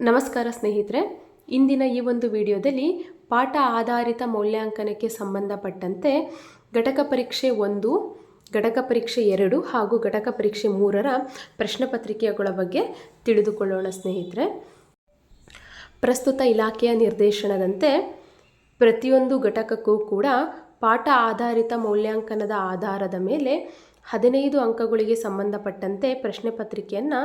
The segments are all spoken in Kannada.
ನಮಸ್ಕಾರ ಸ್ನೇಹಿತರೆ. ಇಂದಿನ ಈ ಒಂದು ವಿಡಿಯೋದಲ್ಲಿ ಪಾಠ ಆಧಾರಿತ ಮೌಲ್ಯಾಂಕನಕ್ಕೆ ಸಂಬಂಧಪಟ್ಟಂತೆ ಘಟಕ ಪರೀಕ್ಷೆ ಒಂದು, ಘಟಕ ಪರೀಕ್ಷೆ ಎರಡು ಹಾಗೂ ಘಟಕ ಪರೀಕ್ಷೆ ಮೂರರ ಪ್ರಶ್ನೆ ಪತ್ರಿಕೆಗಳ ಬಗ್ಗೆ ತಿಳಿದುಕೊಳ್ಳೋಣ ಸ್ನೇಹಿತರೆ. ಪ್ರಸ್ತುತ ಇಲಾಖೆಯ ನಿರ್ದೇಶನದಂತೆ ಪ್ರತಿಯೊಂದು ಘಟಕಕ್ಕೂ ಕೂಡ ಪಾಠ ಆಧಾರಿತ ಮೌಲ್ಯಾಂಕನದ ಆಧಾರದ ಮೇಲೆ ಹದಿನೈದು ಅಂಕಗಳಿಗೆ ಸಂಬಂಧಪಟ್ಟಂತೆ ಪ್ರಶ್ನೆ ಪತ್ರಿಕೆಯನ್ನು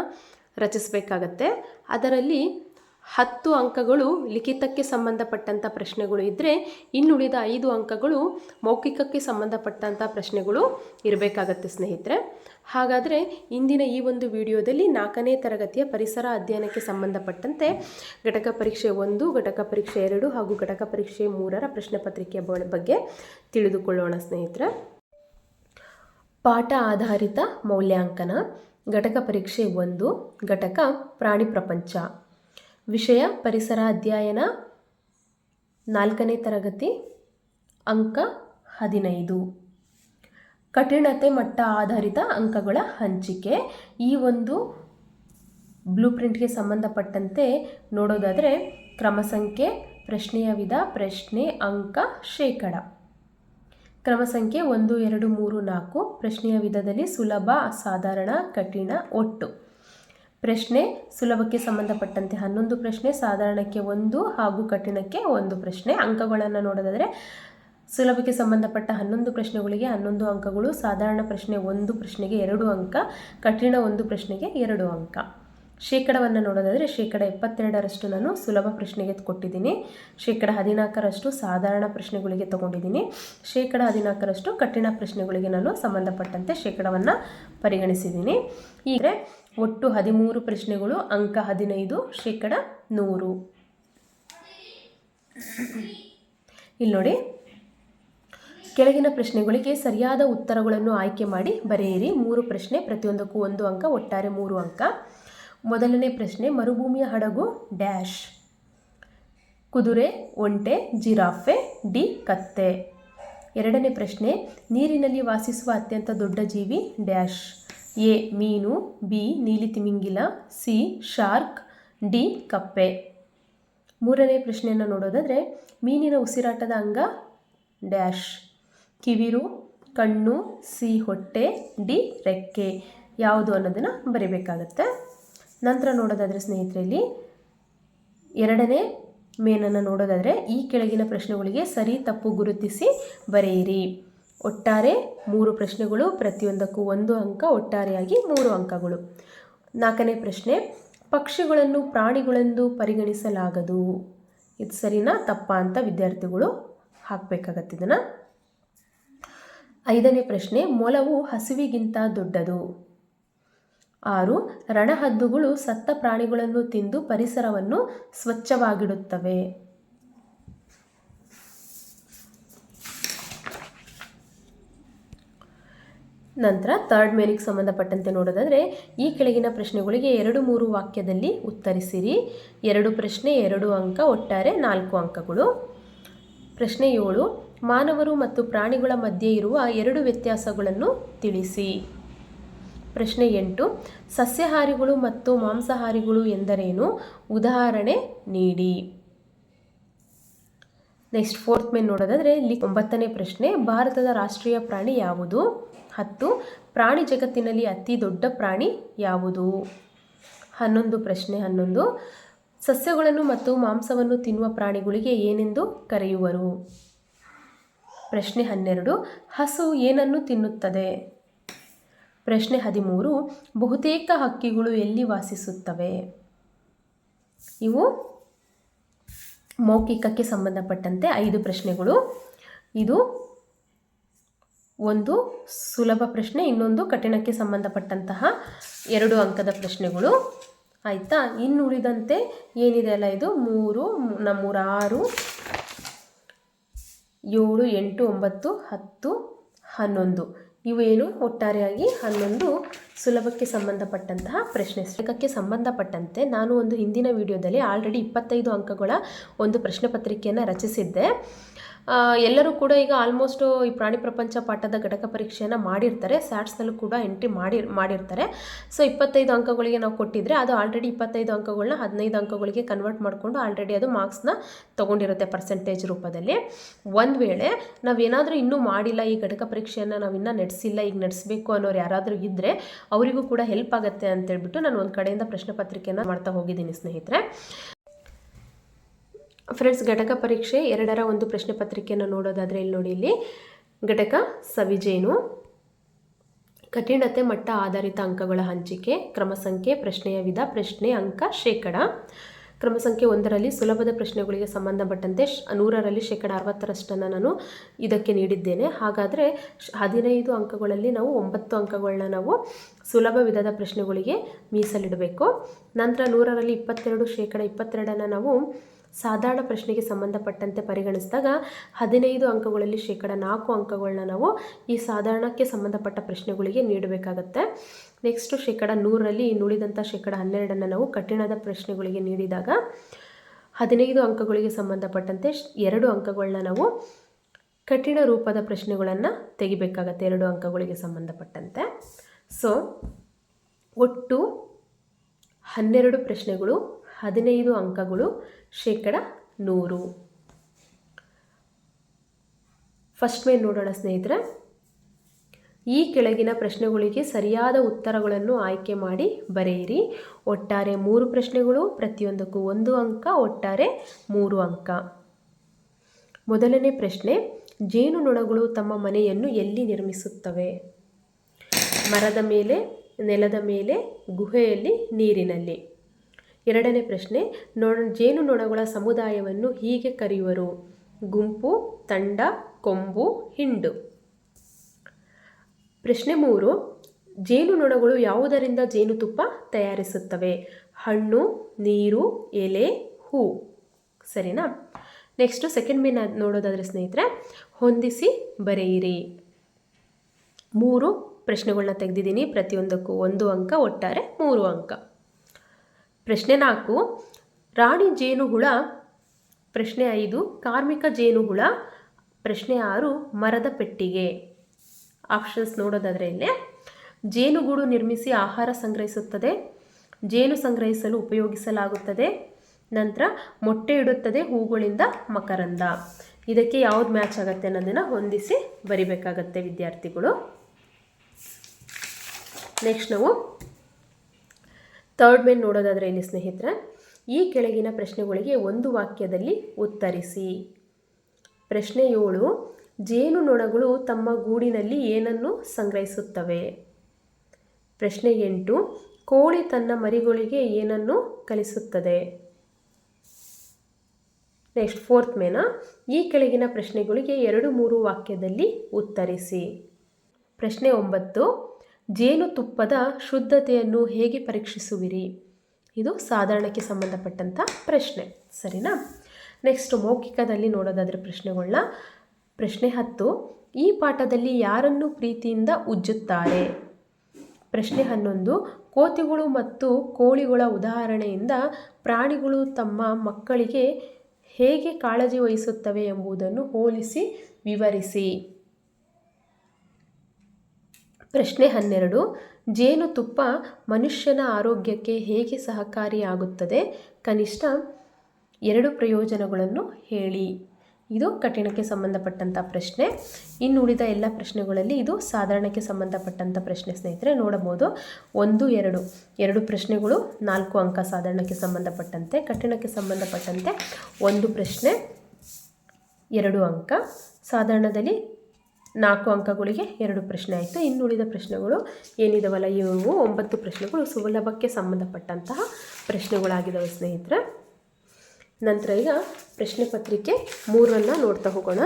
ರಚಿಸಬೇಕಾಗತ್ತೆ. ಅದರಲ್ಲಿ ಹತ್ತು ಅಂಕಗಳು ಲಿಖಿತಕ್ಕೆ ಸಂಬಂಧಪಟ್ಟಂಥ ಪ್ರಶ್ನೆಗಳು ಇದ್ದರೆ ಇನ್ನುಳಿದ ಐದು ಅಂಕಗಳು ಮೌಖಿಕಕ್ಕೆ ಸಂಬಂಧಪಟ್ಟಂಥ ಪ್ರಶ್ನೆಗಳು ಇರಬೇಕಾಗತ್ತೆ ಸ್ನೇಹಿತರೆ. ಹಾಗಾದರೆ ಇಂದಿನ ಈ ಒಂದು ವಿಡಿಯೋದಲ್ಲಿ ನಾಲ್ಕನೇ ತರಗತಿಯ ಪರಿಸರ ಅಧ್ಯಯನಕ್ಕೆ ಸಂಬಂಧಪಟ್ಟಂತೆ ಘಟಕ ಪರೀಕ್ಷೆ ಒಂದು, ಘಟಕ ಪರೀಕ್ಷೆ ಎರಡು ಹಾಗೂ ಘಟಕ ಪರೀಕ್ಷೆ ಮೂರರ ಪ್ರಶ್ನೆ ಪತ್ರಿಕೆಯ ಬಗ್ಗೆ ತಿಳಿದುಕೊಳ್ಳೋಣ ಸ್ನೇಹಿತರೆ. ಪಾಠ ಆಧಾರಿತ ಮೌಲ್ಯಾಂಕನ. ಘಟಕ ಪರೀಕ್ಷೆ ಒಂದು, ಘಟಕ ಪ್ರಾಣಿ ಪ್ರಪಂಚ. ವಿಷಯ ಪರಿಸರ ಅಧ್ಯಯನ ನಾಲ್ಕನೇ ತರಗತಿ, ಅಂಕ ಹದಿನೈದು. ಕಠಿಣತೆ ಮಟ್ಟ ಆಧಾರಿತ ಅಂಕಗಳ ಹಂಚಿಕೆ. ಈ ಒಂದು ಬ್ಲೂ ಪ್ರಿಂಟ್ಗೆ ಸಂಬಂಧಪಟ್ಟಂತೆ ನೋಡೋದಾದರೆ ಕ್ರಮ ಸಂಖ್ಯೆ ಪ್ರಶ್ನೆಯ ವಿಧ, ಪ್ರಶ್ನೆ, ಅಂಕ, ಶೇಕಡ. ಕ್ರಮ ಸಂಖ್ಯೆ ಒಂದು, ಎರಡು, ಮೂರು, ನಾಲ್ಕು. ಪ್ರಶ್ನೆಯ ವಿಧದಲ್ಲಿ ಸುಲಭ, ಸಾಧಾರಣ, ಕಠಿಣ, ಒಟ್ಟು. ಪ್ರಶ್ನೆ ಸುಲಭಕ್ಕೆ ಸಂಬಂಧಪಟ್ಟಂತೆ ಹನ್ನೊಂದು ಪ್ರಶ್ನೆ, ಸಾಧಾರಣಕ್ಕೆ ಒಂದು ಹಾಗೂ ಕಠಿಣಕ್ಕೆ ಒಂದು ಪ್ರಶ್ನೆ. ಅಂಕಗಳನ್ನು ನೋಡೋದಾದರೆ ಸುಲಭಕ್ಕೆ ಸಂಬಂಧಪಟ್ಟ ಹನ್ನೊಂದು ಪ್ರಶ್ನೆಗಳಿಗೆ ಹನ್ನೊಂದು ಅಂಕಗಳು, ಸಾಧಾರಣ ಪ್ರಶ್ನೆ ಒಂದು ಪ್ರಶ್ನೆಗೆ ಎರಡು ಅಂಕ, ಕಠಿಣ ಒಂದು ಪ್ರಶ್ನೆಗೆ ಎರಡು ಅಂಕ. ಶೇಕಡವನ್ನು ನೋಡೋದಾದರೆ ಶೇಕಡ ಎಪ್ಪತ್ತೆರಡರಷ್ಟು ನಾನು ಸುಲಭ ಪ್ರಶ್ನೆಗೆ ಕೊಟ್ಟಿದ್ದೀನಿ. ಶೇಕಡ ಹದಿನಾಲ್ಕರಷ್ಟು ಸಾಧಾರಣ ಪ್ರಶ್ನೆಗಳಿಗೆ ತಗೊಂಡಿದ್ದೀನಿ. ಶೇಕಡ ಹದಿನಾಲ್ಕರಷ್ಟು ಕಠಿಣ ಪ್ರಶ್ನೆಗಳಿಗೆ ನಾನು ಸಂಬಂಧಪಟ್ಟಂತೆ ಶೇಕಡವನ್ನು ಪರಿಗಣಿಸಿದ್ದೀನಿ. ಈಗ ಒಟ್ಟು ಹದಿಮೂರು ಪ್ರಶ್ನೆಗಳು, ಅಂಕ ಹದಿನೈದು, ಶೇಕಡ ನೂರು. ಇಲ್ಲಿ ನೋಡಿ. ಕೆಳಗಿನ ಪ್ರಶ್ನೆಗಳಿಗೆ ಸರಿಯಾದ ಉತ್ತರಗಳನ್ನು ಆಯ್ಕೆ ಮಾಡಿ ಬರೆಯಿರಿ. ಮೂರು ಪ್ರಶ್ನೆ, ಪ್ರತಿಯೊಂದಕ್ಕೂ ಒಂದು ಅಂಕ, ಒಟ್ಟಾರೆ ಮೂರು ಅಂಕ. ಮೊದಲನೇ ಪ್ರಶ್ನೆ, ಮರುಭೂಮಿಯ ಹಡಗು ಡ್ಯಾಶ್. ಕುದುರೆ, ಒಂಟೆ, ಜಿರಾಫೆ, ಡಿ, ಕತ್ತೆ. ಎರಡನೇ ಪ್ರಶ್ನೆ, ನೀರಿನಲ್ಲಿ ವಾಸಿಸುವ ಅತ್ಯಂತ ದೊಡ್ಡ ಜೀವಿ ಡ್ಯಾಶ್. ಎ, ಮೀನು, ಬಿ, ನೀಲಿ ತಿಮಿಂಗಿಲ, ಸಿ, ಶಾರ್ಕ್, ಡಿ, ಕಪ್ಪೆ. ಮೂರನೇ ಪ್ರಶ್ನೆಯನ್ನು ನೋಡೋದಾದರೆ, ಮೀನಿನ ಉಸಿರಾಟದ ಅಂಗ ಡ್ಯಾಶ್. ಕಿವಿರು, ಕಣ್ಣು ಸಿ ಹೊಟ್ಟೆ, ಡಿ, ರೆಕ್ಕೆ. ಯಾವುದು ಅನ್ನೋದನ್ನು ಬರೀಬೇಕಾಗತ್ತೆ. ನಂತರ ನೋಡೋದಾದರೆ ಸ್ನೇಹಿತರಲ್ಲಿ ಎರಡನೇ ಮೇನನ್ನು ನೋಡೋದಾದರೆ ಈ ಕೆಳಗಿನ ಪ್ರಶ್ನೆಗಳಿಗೆ ಸರಿ ತಪ್ಪು ಗುರುತಿಸಿ ಬರೆಯಿರಿ. ಒಟ್ಟಾರೆ ಮೂರು ಪ್ರಶ್ನೆಗಳು, ಪ್ರತಿಯೊಂದಕ್ಕೂ ಒಂದು ಅಂಕ, ಒಟ್ಟಾರೆಯಾಗಿ ಮೂರು ಅಂಕಗಳು. ನಾಲ್ಕನೇ ಪ್ರಶ್ನೆ, ಪಕ್ಷಿಗಳನ್ನು ಪ್ರಾಣಿಗಳೆಂದು ಪರಿಗಣಿಸಲಾಗದು. ಇದು ಸರಿನಾ ತಪ್ಪಾ ಅಂತ ವಿದ್ಯಾರ್ಥಿಗಳು ಹಾಕಬೇಕಾಗತ್ತೆ ಇದನ್ನು. ಐದನೇ ಪ್ರಶ್ನೆ, ಮೊಲವು ಹಸುವಿಗಿಂತ ದೊಡ್ಡದು. ಆರು, ರಣಹದ್ದುಗಳು ಸತ್ತ ಪ್ರಾಣಿಗಳನ್ನು ತಿಂದು ಪರಿಸರವನ್ನು ಸ್ವಚ್ಛವಾಗಿಡುತ್ತವೆ. ನಂತರ ಥರ್ಡ್ ಮೇಲಿಗೆ ಸಂಬಂಧಪಟ್ಟಂತೆ ನೋಡೋದಾದರೆ, ಈ ಕೆಳಗಿನ ಪ್ರಶ್ನೆಗಳಿಗೆ ಎರಡು ಮೂರು ವಾಕ್ಯದಲ್ಲಿ ಉತ್ತರಿಸಿರಿ. ಎರಡು ಪ್ರಶ್ನೆ, ಎರಡು ಅಂಕ, ಒಟ್ಟಾರೆ ನಾಲ್ಕು ಅಂಕಗಳು. ಪ್ರಶ್ನೆ ಏಳು, ಮಾನವರು ಮತ್ತು ಪ್ರಾಣಿಗಳ ಮಧ್ಯೆ ಇರುವ ಎರಡು ವ್ಯತ್ಯಾಸಗಳನ್ನು ತಿಳಿಸಿ. ಪ್ರಶ್ನೆ ಎಂಟು, ಸಸ್ಯಾಹಾರಿಗಳು ಮತ್ತು ಮಾಂಸಾಹಾರಿಗಳು ಎಂದರೇನು? ಉದಾಹರಣೆ ನೀಡಿ. ನೆಕ್ಸ್ಟ್ ಫೋರ್ತ್ ಮೇಲೆ ನೋಡೋದಾದರೆ ಇಲ್ಲಿ ಒಂಬತ್ತನೇ ಪ್ರಶ್ನೆ, ಭಾರತದ ರಾಷ್ಟ್ರೀಯ ಪ್ರಾಣಿ ಯಾವುದು? ಹತ್ತು, ಪ್ರಾಣಿ ಜಗತ್ತಿನಲ್ಲಿ ಅತಿ ದೊಡ್ಡ ಪ್ರಾಣಿ ಯಾವುದು? ಹನ್ನೊಂದು ಪ್ರಶ್ನೆ, ಹನ್ನೊಂದು, ಸಸ್ಯಗಳನ್ನು ಮತ್ತು ಮಾಂಸವನ್ನು ತಿನ್ನುವ ಪ್ರಾಣಿಗಳಿಗೆ ಏನೆಂದು ಕರೆಯುವರು? ಪ್ರಶ್ನೆ ಹನ್ನೆರಡು, ಹಸು ಏನನ್ನು ತಿನ್ನುತ್ತದೆ? ಪ್ರಶ್ನೆ ಹದಿಮೂರು, ಬಹುತೇಕ ಹಕ್ಕಿಗಳು ಎಲ್ಲಿ ವಾಸಿಸುತ್ತವೆ? ಇವು ಮೌಖಿಕಕ್ಕೆ ಸಂಬಂಧಪಟ್ಟಂತೆ ಐದು ಪ್ರಶ್ನೆಗಳು. ಇದು ಒಂದು ಸುಲಭ ಪ್ರಶ್ನೆ, ಇನ್ನೊಂದು ಕಠಿಣಕ್ಕೆ ಸಂಬಂಧಪಟ್ಟಂತಹ ಎರಡು ಅಂಕದ ಪ್ರಶ್ನೆಗಳು. ಆಯಿತಾ? ಇನ್ನುಳಿದಂತೆ ಏನಿದೆ ಅಲ್ಲ ಇದು? ಮೂರು ನಮ್ಮೂರ ಆರು ಏಳು, ಎಂಟು, ಒಂಬತ್ತು, ಹತ್ತು, ಹನ್ನೊಂದು. ಇವೇನು ಒಟ್ಟಾರೆಯಾಗಿ ಹನ್ನೊಂದು ಸುಲಭಕ್ಕೆ ಸಂಬಂಧಪಟ್ಟಂತಹ ಪ್ರಶ್ನೆ ಸುಲಭಕ್ಕೆ ಸಂಬಂಧಪಟ್ಟಂತೆ ನಾನು ಒಂದು ಹಿಂದಿನ ವಿಡಿಯೋದಲ್ಲಿ ಆಲ್ರೆಡಿ ಇಪ್ಪತ್ತೈದು ಅಂಕಗಳ ಒಂದು ಪ್ರಶ್ನೆ ಪತ್ರಿಕೆಯನ್ನು ರಚಿಸಿದ್ದೆ. ಎಲ್ಲರೂ ಕೂಡ ಈಗ ಆಲ್ಮೋಸ್ಟ್ ಈ ಪ್ರಾಣಿ ಪ್ರಪಂಚ ಪಾಠದ ಘಟಕ ಪರೀಕ್ಷೆಯನ್ನು ಮಾಡಿರ್ತಾರೆ. ಸ್ಯಾಟ್ಸ್ನಲ್ಲೂ ಕೂಡ ಎಂಟ್ರಿ ಮಾಡಿ, ಮಾಡಿರ್ತಾರೆ. ಸೊ ಇಪ್ಪತ್ತೈದು ಅಂಕಗಳಿಗೆ ನಾವು ಕೊಟ್ಟಿದ್ರೆ ಅದು ಆಲ್ರೆಡಿ ಇಪ್ಪತ್ತೈದು ಅಂಕಗಳನ್ನ ಹದಿನೈದು ಅಂಕಗಳಿಗೆ ಕನ್ವರ್ಟ್ ಮಾಡಿಕೊಂಡು ಆಲ್ರೆಡಿ ಅದು ಮಾರ್ಕ್ಸ್ನ ತೊಗೊಂಡಿರುತ್ತೆ ಪರ್ಸೆಂಟೇಜ್ ರೂಪದಲ್ಲಿ. ಒಂದು ವೇಳೆ ನಾವೇನಾದರೂ ಇನ್ನೂ ಮಾಡಿಲ್ಲ, ಈ ಘಟಕ ಪರೀಕ್ಷೆಯನ್ನು ನಾವು ಇನ್ನೂ ನಡೆಸಿಲ್ಲ, ಈಗ ನಡೆಸಬೇಕು ಅನ್ನೋರು ಯಾರಾದರೂ ಇದ್ದರೆ ಅವರಿಗೂ ಕೂಡ ಹೆಲ್ಪ್ ಆಗುತ್ತೆ ಅಂತೇಳ್ಬಿಟ್ಟು ನಾನು ಒಂದು ಕಡೆಯಿಂದ ಪ್ರಶ್ನೆ ಪತ್ರಿಕೆಯನ್ನು ಮಾಡ್ತಾ ಹೋಗಿದ್ದೀನಿ ಸ್ನೇಹಿತರೆ. ಫ್ರೆಂಡ್ಸ್ ಘಟಕ ಪರೀಕ್ಷೆ ಎರಡರ ಒಂದು ಪ್ರಶ್ನೆ ಪತ್ರಿಕೆಯನ್ನು ನೋಡೋದಾದರೆ ಇಲ್ಲಿ ನೋಡಿ ಇಲ್ಲಿ. ಘಟಕ ಸವಿಜೇನು. ಕಠಿಣತೆ ಮಟ್ಟ ಆಧಾರಿತ ಅಂಕಗಳ ಹಂಚಿಕೆ, ಕ್ರಮ ಸಂಖ್ಯೆ, ಪ್ರಶ್ನೆಯ ವಿಧ, ಪ್ರಶ್ನೆ ಅಂಕ, ಶೇಕಡ. ಕ್ರಮ ಸಂಖ್ಯೆ ಒಂದರಲ್ಲಿ ಸುಲಭದ ಪ್ರಶ್ನೆಗಳಿಗೆ ಸಂಬಂಧಪಟ್ಟಂತೆ ನೂರರಲ್ಲಿ ಶೇಕಡ ಅರವತ್ತರಷ್ಟನ್ನು ನಾನು ಇದಕ್ಕೆ ನೀಡಿದ್ದೇನೆ. ಹಾಗಾದರೆ ಹದಿನೈದು ಅಂಕಗಳಲ್ಲಿ ನಾವು ಒಂಬತ್ತು ಅಂಕಗಳನ್ನ ನಾವು ಸುಲಭ ವಿಧದ ಪ್ರಶ್ನೆಗಳಿಗೆ ಮೀಸಲಿಡಬೇಕು. ನಂತರ ನೂರರಲ್ಲಿ ಇಪ್ಪತ್ತೆರಡು, ಶೇಕಡ ಇಪ್ಪತ್ತೆರಡನ್ನು ನಾವು ಸಾಧಾರಣ ಪ್ರಶ್ನೆಗೆ ಸಂಬಂಧಪಟ್ಟಂತೆ ಪರಿಗಣಿಸಿದಾಗ ಹದಿನೈದು ಅಂಕಗಳಲ್ಲಿ ಶೇಕಡ ನಾಲ್ಕು ಅಂಕಗಳನ್ನ ನಾವು ಈ ಸಾಧಾರಣಕ್ಕೆ ಸಂಬಂಧಪಟ್ಟ ಪ್ರಶ್ನೆಗಳಿಗೆ ನೀಡಬೇಕಾಗತ್ತೆ. ನೆಕ್ಸ್ಟು ಶೇಕಡ ನೂರರಲ್ಲಿ ಇನ್ನುಳಿದಂಥ ಶೇಕಡ ಹನ್ನೆರಡನ್ನು ನಾವು ಕಠಿಣದ ಪ್ರಶ್ನೆಗಳಿಗೆ ನೀಡಿದಾಗ ಹದಿನೈದು ಅಂಕಗಳಿಗೆ ಸಂಬಂಧಪಟ್ಟಂತೆ ಎರಡು ಅಂಕಗಳನ್ನ ನಾವು ಕಠಿಣ ರೂಪದ ಪ್ರಶ್ನೆಗಳನ್ನು ತೆಗಿಬೇಕಾಗತ್ತೆ ಎರಡು ಅಂಕಗಳಿಗೆ ಸಂಬಂಧಪಟ್ಟಂತೆ. ಸೊ ಒಟ್ಟು ಹನ್ನೆರಡು ಪ್ರಶ್ನೆಗಳು ಹದಿನೈದು ಅಂಕಗಳು, ಶೇಕಡ ನೂರು. ಫಸ್ಟ್ ಮೇಲೆ ನೋಡೋಣ ಸ್ನೇಹಿತರೆ. ಈ ಕೆಳಗಿನ ಪ್ರಶ್ನೆಗಳಿಗೆ ಸರಿಯಾದ ಉತ್ತರಗಳನ್ನು ಆಯ್ಕೆ ಮಾಡಿ ಬರೆಯಿರಿ. ಒಟ್ಟಾರೆ ಮೂರು ಪ್ರಶ್ನೆಗಳು, ಪ್ರತಿಯೊಂದಕ್ಕೂ ಒಂದು ಅಂಕ, ಒಟ್ಟಾರೆ ಮೂರು ಅಂಕ. ಮೊದಲನೇ ಪ್ರಶ್ನೆ, ಜೇನುನೊಣಗಳು ತಮ್ಮ ಮನೆಯನ್ನು ಎಲ್ಲಿ ನಿರ್ಮಿಸುತ್ತವೆ? ಮರದ ಮೇಲೆ, ನೆಲದ ಮೇಲೆ, ಗುಹೆಯಲ್ಲಿ, ನೀರಿನಲ್ಲಿ. ಎರಡನೇ ಪ್ರಶ್ನೆ ಜೇನು ಜೇನುನೊಣಗಳ ಸಮುದಾಯವನ್ನು ಹೀಗೆ ಕರೆಯುವರು. ಗುಂಪು, ತಂಡ, ಕೊಂಬು, ಹಿಂಡು. ಪ್ರಶ್ನೆ ಮೂರು, ಜೇನುನೊಣಗಳು ಯಾವುದರಿಂದ ಜೇನುತುಪ್ಪ ತಯಾರಿಸುತ್ತವೆ? ಹಣ್ಣು, ನೀರು, ಎಲೆ, ಹೂ. ಸರಿನಾ? ನೆಕ್ಸ್ಟು ಸೆಕೆಂಡ್ ಮೇನ್ ನೋಡೋದಾದರೆ ಸ್ನೇಹಿತರೆ, ಹೊಂದಿಸಿ ಬರೆಯಿರಿ. ಮೂರು ಪ್ರಶ್ನೆಗಳನ್ನ ತೆಗೆದಿದ್ದೀನಿ, ಪ್ರತಿಯೊಂದಕ್ಕೂ ಒಂದು ಅಂಕ, ಒಟ್ಟಾರೆ ಮೂರು ಅಂಕ. ಪ್ರಶ್ನೆ ನಾಲ್ಕು. ರಾಣಿ ಜೇನುಹುಳ, ಪ್ರಶ್ನೆ ಐದು. ಕಾರ್ಮಿಕ ಜೇನುಹುಳ, ಪ್ರಶ್ನೆ ಆರು, ಮರದ ಪೆಟ್ಟಿಗೆ. ಆಪ್ಷನ್ಸ್ ನೋಡೋದಾದರೆ ಇಲ್ಲೇ. ಜೇನುಗೂಡು ನಿರ್ಮಿಸಿ ಆಹಾರ ಸಂಗ್ರಹಿಸುತ್ತದೆ. ಜೇನು ಸಂಗ್ರಹಿಸಲು ಉಪಯೋಗಿಸಲಾಗುತ್ತದೆ. ನಂತರ ಮೊಟ್ಟೆ ಇಡುತ್ತದೆ ಹೂಗಳಿಂದ ಮಕರಂದ. ಇದಕ್ಕೆ ಯಾವ್ದು ಮ್ಯಾಚ್ ಆಗುತ್ತೆ ಅನ್ನೋದನ್ನು ಹೊಂದಿಸಿ ಬರಿಬೇಕಾಗತ್ತೆ ವಿದ್ಯಾರ್ಥಿಗಳು. ನೆಕ್ಸ್ಟ್ ನಾವು ಥರ್ಡ್ ಮೇನ್ ನೋಡೋದಾದರೆ ಇಲ್ಲಿ ಸ್ನೇಹಿತರೆ, ಈ ಕೆಳಗಿನ ಪ್ರಶ್ನೆಗಳಿಗೆ ಒಂದು ವಾಕ್ಯದಲ್ಲಿ ಉತ್ತರಿಸಿ. ಪ್ರಶ್ನೆ ಏಳು ಜೇನುನೊಣಗಳು ತಮ್ಮ ಗೂಡಿನಲ್ಲಿ ಏನನ್ನು ಸಂಗ್ರಹಿಸುತ್ತವೆ? ಪ್ರಶ್ನೆ ಎಂಟು, ಕೋಳಿ ತನ್ನ ಮರಿಗಳಿಗೆ ಏನನ್ನು ಕಲಿಸುತ್ತದೆ? ನೆಕ್ಸ್ಟ್ ಫೋರ್ತ್ ಮೇನ, ಈ ಕೆಳಗಿನ ಪ್ರಶ್ನೆಗಳಿಗೆ ಎರಡು ಮೂರು ವಾಕ್ಯದಲ್ಲಿ ಉತ್ತರಿಸಿ. ಪ್ರಶ್ನೆ ಒಂಬತ್ತು ಜೇನುತುಪ್ಪದ ಶುದ್ಧತೆಯನ್ನು ಹೇಗೆ ಪರೀಕ್ಷಿಸುವಿರಿ? ಇದು ಸಾಧಾರಣಕ್ಕೆ ಸಂಬಂಧಪಟ್ಟಂಥ ಪ್ರಶ್ನೆ. ಸರಿನಾ? ನೆಕ್ಸ್ಟ್ ಮೌಖಿಕದಲ್ಲಿ ನೋಡೋದಾದರೆ ಪ್ರಶ್ನೆಗಳನ್ನ ಪ್ರಶ್ನೆ ಹತ್ತು, ಈ ಪಾಠದಲ್ಲಿ ಯಾರನ್ನು ಪ್ರೀತಿಯಿಂದ ಉಜ್ಜುತ್ತಾರೆ? ಪ್ರಶ್ನೆ ಹನ್ನೊಂದು, ಕೋತಿಗಳು ಮತ್ತು ಕೋಳಿಗಳ ಉದಾಹರಣೆಯಿಂದ ಪ್ರಾಣಿಗಳು ತಮ್ಮ ಮಕ್ಕಳಿಗೆ ಹೇಗೆ ಕಾಳಜಿ ವಹಿಸುತ್ತವೆ ಎಂಬುದನ್ನು ಹೋಲಿಸಿ ವಿವರಿಸಿ. ಪ್ರಶ್ನೆ ಹನ್ನೆರಡು. ಜೇನುತುಪ್ಪ ಮನುಷ್ಯನ ಆರೋಗ್ಯಕ್ಕೆ ಹೇಗೆ ಸಹಕಾರಿಯಾಗುತ್ತದೆ? ಕನಿಷ್ಠ ಎರಡು ಪ್ರಯೋಜನಗಳನ್ನು ಹೇಳಿ. ಇದು ಕಠಿಣಕ್ಕೆ ಸಂಬಂಧಪಟ್ಟಂಥ ಪ್ರಶ್ನೆ. ಇನ್ನು ಉಳಿದ ಎಲ್ಲ ಪ್ರಶ್ನೆಗಳಲ್ಲಿ ಇದು ಸಾಧಾರಣಕ್ಕೆ ಸಂಬಂಧಪಟ್ಟಂಥ ಪ್ರಶ್ನೆ ಸ್ನೇಹಿತರೆ, ನೋಡಬಹುದು. ಒಂದು, ಎರಡು. ಎರಡು ಪ್ರಶ್ನೆಗಳು ನಾಲ್ಕು ಅಂಕ ಸಾಧಾರಣಕ್ಕೆ ಸಂಬಂಧಪಟ್ಟಂತೆ, ಕಠಿಣಕ್ಕೆ ಸಂಬಂಧಪಟ್ಟಂತೆ. ಒಂದು ಪ್ರಶ್ನೆ ಎರಡು ಅಂಕ. ಸಾಧಾರಣದಲ್ಲಿ ನಾಲ್ಕು ಅಂಕಗಳಿಗೆ ಎರಡು ಪ್ರಶ್ನೆ ಆಯಿತು. ಇನ್ನುಳಿದ ಪ್ರಶ್ನೆಗಳು ಏನಿದಾವಲ್ಲ, ಇವು ಒಂಬತ್ತು ಪ್ರಶ್ನೆಗಳು. ಸುಲಭಕ್ಕೆ ಸಂಬಂಧಪಟ್ಟಂತಹ ಪ್ರಶ್ನೆಗಳಾಗಿದ್ದಾವೆ ಸ್ನೇಹಿತರೆ. ನಂತರ ಈಗ ಪ್ರಶ್ನೆ ಪತ್ರಿಕೆ ಮೂರನ್ನು ನೋಡ್ತಾ ಹೋಗೋಣ.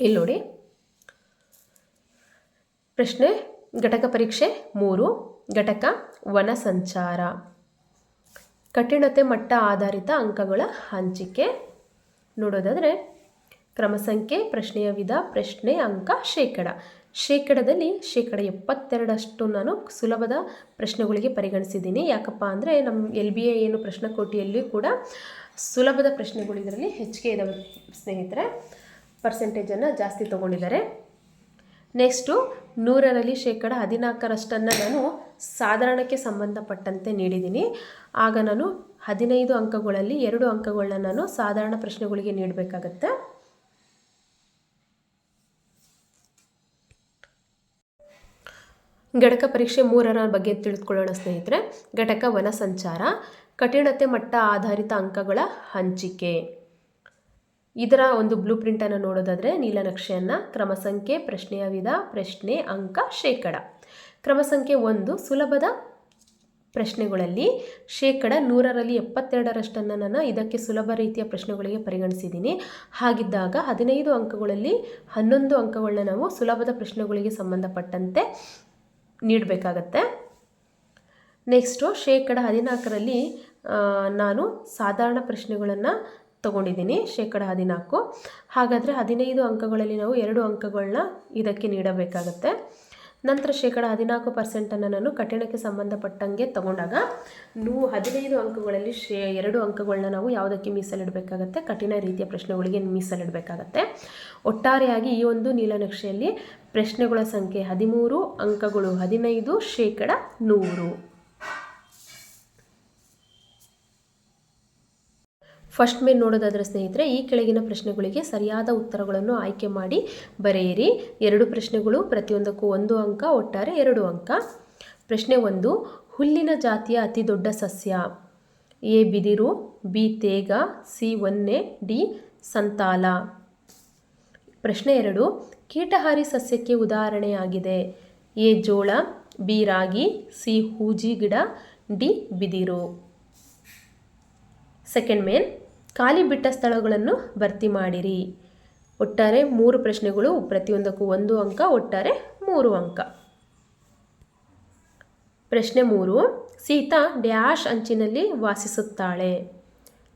ಇಲ್ಲಿ ನೋಡಿ. ಪ್ರಶ್ನೆ, ಘಟಕ ಪರೀಕ್ಷೆ ಮೂರು, ಘಟಕ ವನ ಸಂಚಾರ. ಕಠಿಣತೆ ಮಟ್ಟ ಆಧಾರಿತ ಅಂಕಗಳ ಹಂಚಿಕೆ. ನೋಡೋದಾದರೆ ಕ್ರಮ ಸಂಖ್ಯೆ ಪ್ರಶ್ನೆಯ ವಿಧ, ಪ್ರಶ್ನೆ ಅಂಕ, ಶೇಕಡ. ಶೇಕಡದಲ್ಲಿ ಶೇಕಡ ಎಪ್ಪತ್ತೆರಡಷ್ಟು ನಾನು ಸುಲಭದ ಪ್ರಶ್ನೆಗಳಿಗೆ ಪರಿಗಣಿಸಿದ್ದೀನಿ. ಯಾಕಪ್ಪ ಅಂದರೆ ನಮ್ಮ ಎಲ್ ಬಿ ಎ ಏನು ಪ್ರಶ್ನಕೋಟಿಯಲ್ಲಿ ಕೂಡ ಸುಲಭದ ಪ್ರಶ್ನೆಗಳು ಇದರಲ್ಲಿ ಹೆಚ್ಚಿಗೆ ಇದಾವೆ ಸ್ನೇಹಿತರೆ. ಪರ್ಸೆಂಟೇಜನ್ನು ಜಾಸ್ತಿ ತೊಗೊಂಡಿದ್ದಾರೆ. ನೆಕ್ಸ್ಟು ನೂರರಲ್ಲಿ ಶೇಕಡ ಹದಿನಾಲ್ಕರಷ್ಟನ್ನು ನಾನು ಸಾಧಾರಣಕ್ಕೆ ಸಂಬಂಧಪಟ್ಟಂತೆ ನೀಡಿದ್ದೀನಿ. ಆಗ ನಾನು ಹದಿನೈದು ಅಂಕಗಳಲ್ಲಿ ಎರಡು ಅಂಕಗಳನ್ನ ನಾನು ಸಾಧಾರಣ ಪ್ರಶ್ನೆಗಳಿಗೆ ನೀಡಬೇಕಾಗತ್ತೆ. ಘಟಕ ಪರೀಕ್ಷೆ ಮೂರರ ಬಗ್ಗೆ ತಿಳಿದುಕೊಳ್ಳೋಣ ಸ್ನೇಹಿತರೆ. ಘಟಕ ವನ ಸಂಚಾರ, ಕಠಿಣತೆ ಮಟ್ಟ ಆಧಾರಿತ ಅಂಕಗಳ ಹಂಚಿಕೆ. ಇದರ ಒಂದು ಬ್ಲೂ ಪ್ರಿಂಟನ್ನು ನೋಡೋದಾದರೆ ನೀಲನಕ್ಷೆಯನ್ನು ಕ್ರಮ ಸಂಖ್ಯೆ, ಪ್ರಶ್ನೆಯ ವಿಧ, ಪ್ರಶ್ನೆ, ಅಂಕ, ಶೇಕಡ. ಕ್ರಮ ಸಂಖ್ಯೆ ಒಂದು, ಸುಲಭದ ಪ್ರಶ್ನೆಗಳಲ್ಲಿ ಶೇಕಡ ನೂರರಲ್ಲಿ ಎಪ್ಪತ್ತೆರಡರಷ್ಟನ್ನು ನಾನು ಇದಕ್ಕೆ ಸುಲಭ ರೀತಿಯ ಪ್ರಶ್ನೆಗಳಿಗೆ ಪರಿಗಣಿಸಿದ್ದೀನಿ. ಹಾಗಿದ್ದಾಗ ಹದಿನೈದು ಅಂಕಗಳಲ್ಲಿ ಹನ್ನೊಂದು ಅಂಕಗಳನ್ನ ನಾವು ಸುಲಭದ ಪ್ರಶ್ನೆಗಳಿಗೆ ಸಂಬಂಧಪಟ್ಟಂತೆ ನೀಡಬೇಕಾಗತ್ತೆ. ನೆಕ್ಸ್ಟು ಶೇಕಡ ಹದಿನಾಲ್ಕರಲ್ಲಿ ನಾನು ಸಾಧಾರಣ ಪ್ರಶ್ನೆಗಳನ್ನು ತಗೊಂಡಿದ್ದೀನಿ. ಶೇಕಡ ಹದಿನಾಲ್ಕು. ಹಾಗಾದರೆ ಹದಿನೈದು ಅಂಕಗಳಲ್ಲಿ ನಾವು ಎರಡು ಅಂಕಗಳನ್ನ ಇದಕ್ಕೆ ನೀಡಬೇಕಾಗತ್ತೆ. ನಂತರ ಶೇಕಡ ಹದಿನಾಲ್ಕು ಪರ್ಸೆಂಟನ್ನು ನಾನು ಕಠಿಣಕ್ಕೆ ಸಂಬಂಧಪಟ್ಟಂಗೆ ತಗೊಂಡಾಗ, ನೂ ಹದಿನೈದು ಅಂಕಗಳಲ್ಲಿ ಶೇ, ಎರಡು ಅಂಕಗಳನ್ನ ನಾವು ಯಾವುದಕ್ಕೆ ಮೀಸಲಿಡಬೇಕಾಗತ್ತೆ? ಕಠಿಣ ರೀತಿಯ ಪ್ರಶ್ನೆಗಳಿಗೆ ಮೀಸಲಿಡಬೇಕಾಗತ್ತೆ. ಒಟ್ಟಾರೆಯಾಗಿ ಈ ಒಂದು ನೀಲನಕ್ಷೆಯಲ್ಲಿ ಪ್ರಶ್ನೆಗಳ ಸಂಖ್ಯೆ ಹದಿಮೂರು, ಅಂಕಗಳು ಹದಿನೈದು, ಶೇಕಡ ನೂರು. ಫಸ್ಟ್ ಮೇಲೆ ನೋಡೋದಾದರೆ ಸ್ನೇಹಿತರೆ, ಈ ಕೆಳಗಿನ ಪ್ರಶ್ನೆಗಳಿಗೆ ಸರಿಯಾದ ಉತ್ತರಗಳನ್ನು ಆಯ್ಕೆ ಮಾಡಿ ಬರೆಯಿರಿ. ಎರಡು ಪ್ರಶ್ನೆಗಳು, ಪ್ರತಿಯೊಂದಕ್ಕೂ ಒಂದು ಅಂಕ, ಒಟ್ಟಾರೆ ಎರಡು ಅಂಕ. ಪ್ರಶ್ನೆ ಒಂದು, ಹುಲ್ಲಿನ ಜಾತಿಯ ಅತಿ ದೊಡ್ಡ ಸಸ್ಯ. ಎ ಬಿದಿರು, ಬಿ ತೇಗ, ಸಿ ಒನ್ನೆ ಡಿ ಸಂತಾಲ. ಪ್ರಶ್ನೆ ಎರಡು, ಕೀಟಹಾರಿ ಸಸ್ಯಕ್ಕೆ ಉದಾಹರಣೆಯಾಗಿದೆ. ಎ, ಜೋಳ, ಬಿ, ರಾಗಿ, ಸಿ, ಹೂಜಿ ಗಿಡ, ಡಿ, ಬಿದಿರು. ಸೆಕೆಂಡ್ ಮೇನ್, ಖಾಲಿ ಬಿಟ್ಟ ಸ್ಥಳಗಳನ್ನು ಭರ್ತಿ ಮಾಡಿರಿ. ಒಟ್ಟಾರೆ ಮೂರು ಪ್ರಶ್ನೆಗಳು, ಪ್ರತಿಯೊಂದಕ್ಕೂ ಒಂದು ಅಂಕ, ಒಟ್ಟಾರೆ ಮೂರು ಅಂಕ. ಪ್ರಶ್ನೆ ಮೂರು, ಸೀತಾ ಡ್ಯಾಶ್ ಅಂಚಿನಲ್ಲಿ ವಾಸಿಸುತ್ತಾಳೆ.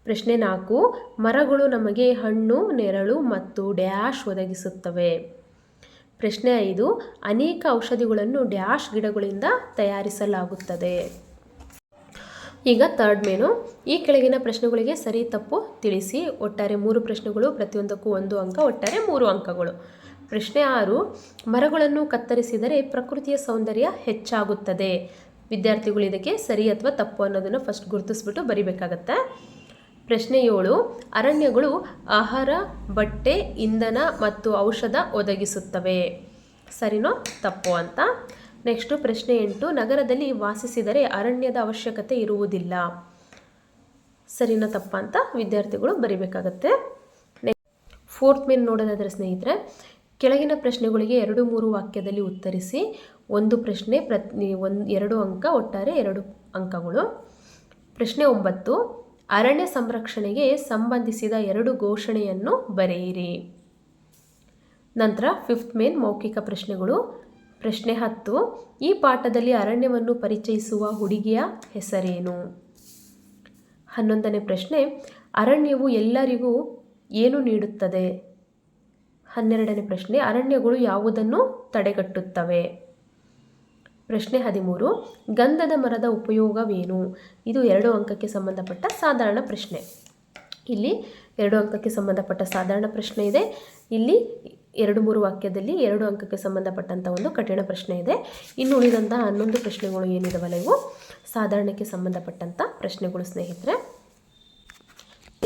ಪ್ರಶ್ನೆ ನಾಲ್ಕು, ಮರಗಳು ನಮಗೆ ಹಣ್ಣು, ನೆರಳು ಮತ್ತು ಡ್ಯಾಶ್ ಒದಗಿಸುತ್ತವೆ. ಪ್ರಶ್ನೆ ಐದು, ಅನೇಕ ಔಷಧಿಗಳನ್ನು ಡ್ಯಾಶ್ ಗಿಡಗಳಿಂದ ತಯಾರಿಸಲಾಗುತ್ತದೆ. ಈಗ ಥರ್ಡ್ ಮೇನು, ಈ ಕೆಳಗಿನ ಪ್ರಶ್ನೆಗಳಿಗೆ ಸರಿ ತಪ್ಪು ತಿಳಿಸಿ, ಒಟ್ಟಾರೆ ಮೂರು ಪ್ರಶ್ನೆಗಳು, ಪ್ರತಿಯೊಂದಕ್ಕೂ ಒಂದು ಅಂಕ, ಒಟ್ಟಾರೆ ಮೂರು ಅಂಕಗಳು. ಪ್ರಶ್ನೆ ಆರು, ಮರಗಳನ್ನು ಕತ್ತರಿಸಿದರೆ ಪ್ರಕೃತಿಯ ಸೌಂದರ್ಯ ಹೆಚ್ಚಾಗುತ್ತದೆ. ವಿದ್ಯಾರ್ಥಿಗಳು ಇದಕ್ಕೆ ಸರಿ ಅಥವಾ ತಪ್ಪು ಅನ್ನೋದನ್ನು ಫಸ್ಟ್ ಗುರುತಿಸ್ಬಿಟ್ಟು ಬರಿಬೇಕಾಗತ್ತೆ. ಪ್ರಶ್ನೆ ಏಳು, ಅರಣ್ಯಗಳು ಆಹಾರ, ಬಟ್ಟೆ, ಇಂಧನ ಮತ್ತು ಔಷಧ ಒದಗಿಸುತ್ತವೆ. ಸರಿನೋ ತಪ್ಪು ಅಂತ? ನೆಕ್ಸ್ಟು ಪ್ರಶ್ನೆ ಎಂಟು, ನಗರದಲ್ಲಿ ವಾಸಿಸಿದರೆ ಅರಣ್ಯದ ಅವಶ್ಯಕತೆ ಇರುವುದಿಲ್ಲ. ಸರಿನ ತಪ್ಪ ಅಂತ ವಿದ್ಯಾರ್ಥಿಗಳು ಬರಿಬೇಕಾಗತ್ತೆ. ಫೋರ್ತ್ ಮೇನ್ ನೋಡೋದಾದರೆ ಸ್ನೇಹಿತರೆ, ಕೆಳಗಿನ ಪ್ರಶ್ನೆಗಳಿಗೆ ಎರಡು ಮೂರು ವಾಕ್ಯದಲ್ಲಿ ಉತ್ತರಿಸಿ, ಒಂದು ಪ್ರಶ್ನೆ ಪ್ರತಿ ಒಂದು, ಎರಡು ಅಂಕ, ಒಟ್ಟಾರೆ ಎರಡು ಅಂಕಗಳು. ಪ್ರಶ್ನೆ ಒಂಬತ್ತು ಅರಣ್ಯ ಸಂರಕ್ಷಣೆಗೆ ಸಂಬಂಧಿಸಿದ ಎರಡು ಘೋಷಣೆಯನ್ನು ಬರೆಯಿರಿ. ನಂತರ ಫಿಫ್ತ್ ಮೇನ್ ಮೌಖಿಕ ಪ್ರಶ್ನೆಗಳು. ಪ್ರಶ್ನೆ ಹತ್ತು, ಈ ಪಾಠದಲ್ಲಿ ಅರಣ್ಯವನ್ನು ಪರಿಚಯಿಸುವ ಹುಡುಗಿಯ ಹೆಸರೇನು? ಹನ್ನೊಂದನೇ ಪ್ರಶ್ನೆ, ಅರಣ್ಯವು ಎಲ್ಲರಿಗೂ ಏನು ನೀಡುತ್ತದೆ? ಹನ್ನೆರಡನೇ ಪ್ರಶ್ನೆ, ಅರಣ್ಯಗಳು ಯಾವುದನ್ನು ತಡೆಗಟ್ಟುತ್ತವೆ? ಪ್ರಶ್ನೆ ಹದಿಮೂರು, ಗಂಧದ ಮರದ ಉಪಯೋಗವೇನು? ಇದು ಎರಡು ಅಂಕಕ್ಕೆ ಸಂಬಂಧಪಟ್ಟ ಸಾಧಾರಣ ಪ್ರಶ್ನೆ. ಇಲ್ಲಿ ಎರಡು ಅಂಕಕ್ಕೆ ಸಂಬಂಧಪಟ್ಟ ಸಾಧಾರಣ ಪ್ರಶ್ನೆ ಇದೆ. ಇಲ್ಲಿ ಎರಡು ಮೂರು ವಾಕ್ಯದಲ್ಲಿ ಎರಡು ಅಂಕಕ್ಕೆ ಸಂಬಂಧಪಟ್ಟಂಥ ಒಂದು ಕಠಿಣ ಪ್ರಶ್ನೆ ಇದೆ. ಇನ್ನು ಉಳಿದಂಥ ಹನ್ನೊಂದು ಪ್ರಶ್ನೆಗಳು ಏನಿದವಲ್ಲ ಇವು? ಸಾಧಾರಣಕ್ಕೆ ಸಂಬಂಧಪಟ್ಟಂಥ ಪ್ರಶ್ನೆಗಳು ಸ್ನೇಹಿತರೆ.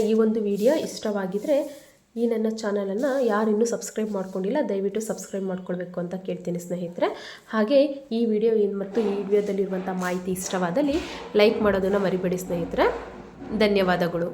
ಈ ಒಂದು ವಿಡಿಯೋ ಇಷ್ಟವಾಗಿದ್ದರೆ ಈ ನನ್ನ ಚಾನಲನ್ನು ಯಾರಿನ್ನೂ ಸಬ್ಸ್ಕ್ರೈಬ್ ಮಾಡ್ಕೊಂಡಿಲ್ಲ, ದಯವಿಟ್ಟು ಸಬ್ಸ್ಕ್ರೈಬ್ ಮಾಡ್ಕೊಳ್ಬೇಕು ಅಂತ ಕೇಳ್ತೀನಿ ಸ್ನೇಹಿತರೆ. ಹಾಗೆ ಈ ವಿಡಿಯೋ ಏನು ಮತ್ತು ಈ ವಿಡಿಯೋದಲ್ಲಿರುವಂಥ ಮಾಹಿತಿ ಇಷ್ಟವಾದಲ್ಲಿ ಲೈಕ್ ಮಾಡೋದನ್ನು ಮರಿಬೇಡಿ ಸ್ನೇಹಿತರೆ. ಧನ್ಯವಾದಗಳು.